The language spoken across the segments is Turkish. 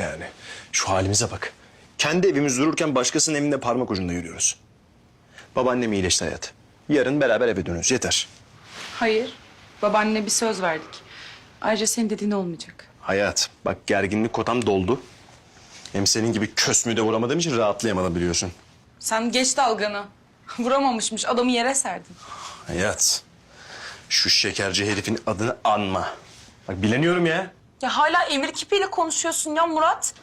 Yani. Şu halimize bak. Kendi evimiz dururken başkasının evinde parmak ucunda yürüyoruz. Babaannem iyileşti hayat. Yarın beraber eve dönüyoruz. Yeter. Hayır. Babaannene bir söz verdik. Ayrıca senin dediğin olmayacak. Hayat, bak gerginlik kotam doldu. Hem senin gibi kösmüğü de vuramadığım için rahatlayamadım biliyorsun. Sen geç dalganı. Vuramamışmış. Adamı yere serdin. Hayat, şu şekerci herifin adını anma. Bak bileniyorum ya. Ya hala emir kipiyle konuşuyorsun ya Murat.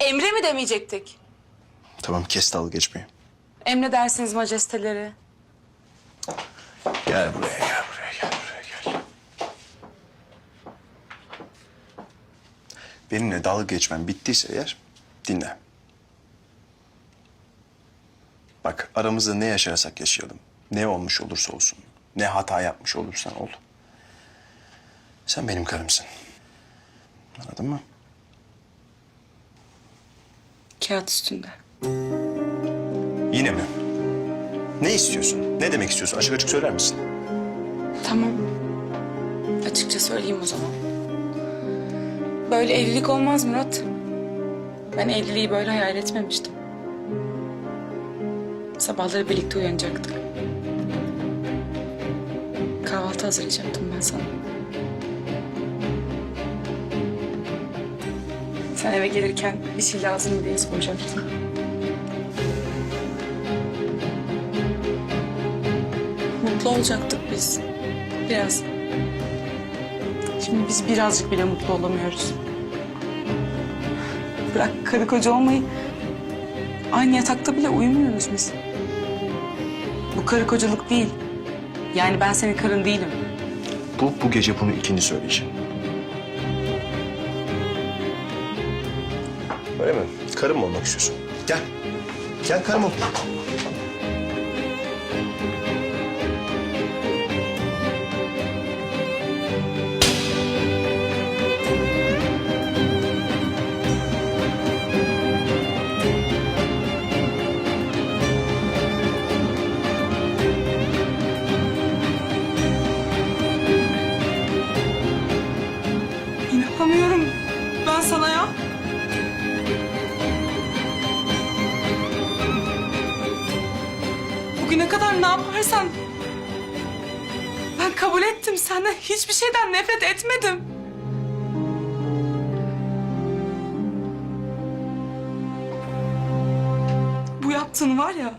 Emre mi demeyecektik? Tamam kes dalga geçmeyi. Emredersiniz majesteleri. Gel buraya, gel buraya, gel buraya, gel. Benimle dalga geçmen bittiyse eğer dinle. Bak aramızda ne yaşarsak yaşayalım. Ne olmuş olursa olsun. Ne hata yapmış olursan ol. Sen benim karımsın. Anladın mı? Kağıt üstünde. Yine mi? Ne istiyorsun? Ne demek istiyorsun? Açık açık söyler misin? Tamam. Açıkça söyleyeyim o zaman. Böyle evlilik olmaz Murat. Ben evliliği böyle hayal etmemiştim. Sabahları birlikte uyanacaktık. Kahvaltı hazırlayacaktım ben sana. Sen eve gelirken bir şey lazım diye soracaktım. Mutlu olacaktık biz. Biraz. Şimdi biz birazcık bile mutlu olamıyoruz. Bırak karı koca olmayı. Aynı yatakta bile uyumuyoruz biz. Bu karı kocalık değil. Yani ben senin karın değilim. Bu, bu gece bunu ikinci söyleyeceğim. Öyle mi? Karım mı olmak istiyorsun? Gel. Gel karım ol. Yaparsan... Ben kabul ettim. Senden hiçbir şeyden nefret etmedim. Bu yaptığın var ya...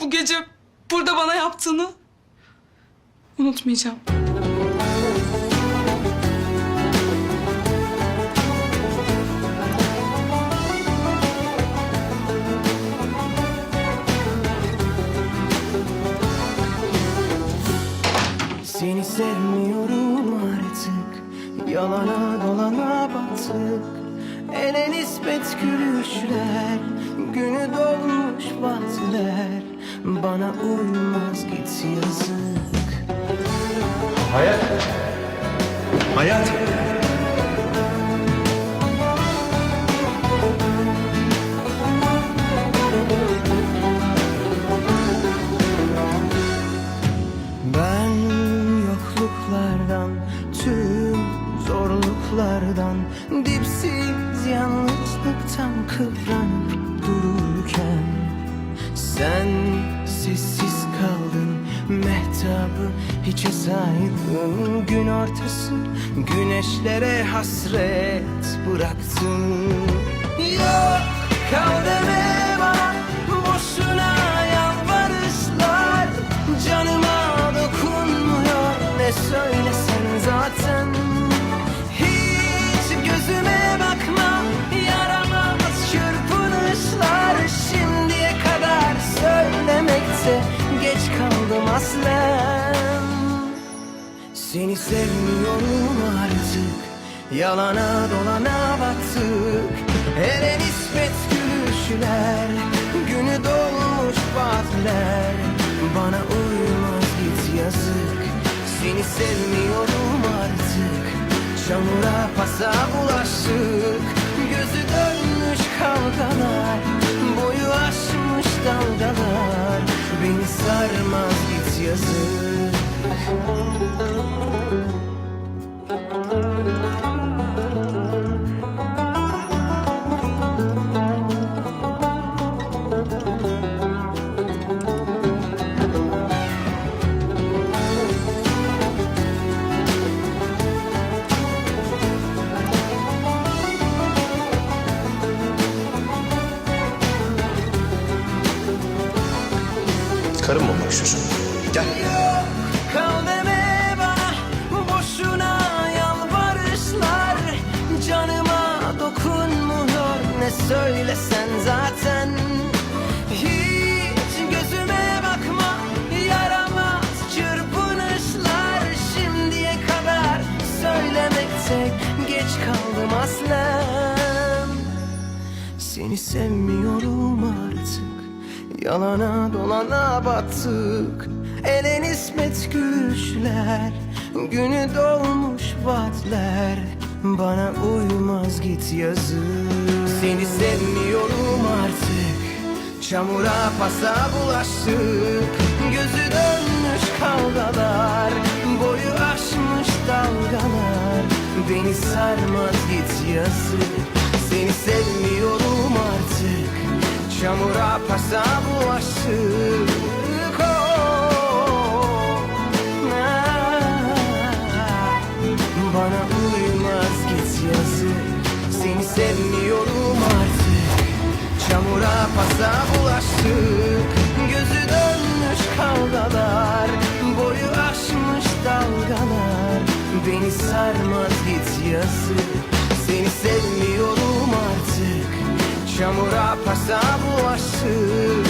Bu gece burada bana yaptığını... Unutmayacağım. Seni sevmiyorum artık Yalana dolana battık Ele nispet gülüşler Günü dolmuş vaatler Bana uymaz git yazık Hayat. Hayat. Sen sessiz kaldın Mehtabı hiçe saydın Gün ortası güneşlere hasret bıraktın. Yok kal deme Seni sevmiyorum artık. Yalana dolana battık. Hele nispet gülüşler Günü dolmuş vaatler. Bana uymaz git yazık. Seni sevmiyorum artık. Çamura pasa bulaştık. Gözü dönmüş kavgalar Boyu aşmış dalgalar. Beni sarmaz git yazık Karım olmak istiyorsun. Gel. Söylesen zaten. Hiç gözüme bakma Yaramaz çırpınışlar Şimdiye kadar. Söylemekte Geç kaldım aslen. Seni sevmiyorum artık Yalana dolana battık Ele nispet gülüşler Günü dolmuş vaatler. Bana uymaz git yazık Seni sevmiyorum artık. Çamura pasa bulaştık. Gözü dönmüş kavgalar Boyu aşmış dalgalar. Beni sarmaz git yazık. Seni sevmiyorum artık. Çamura pasa bulaştık Çamura pasa bulaştık. Gözü dönmüş kavgalar Boyu aşmış dalgalar. Beni sarmaz git yazık. Seni sevmiyorum artık. Çamura pasa bulaştık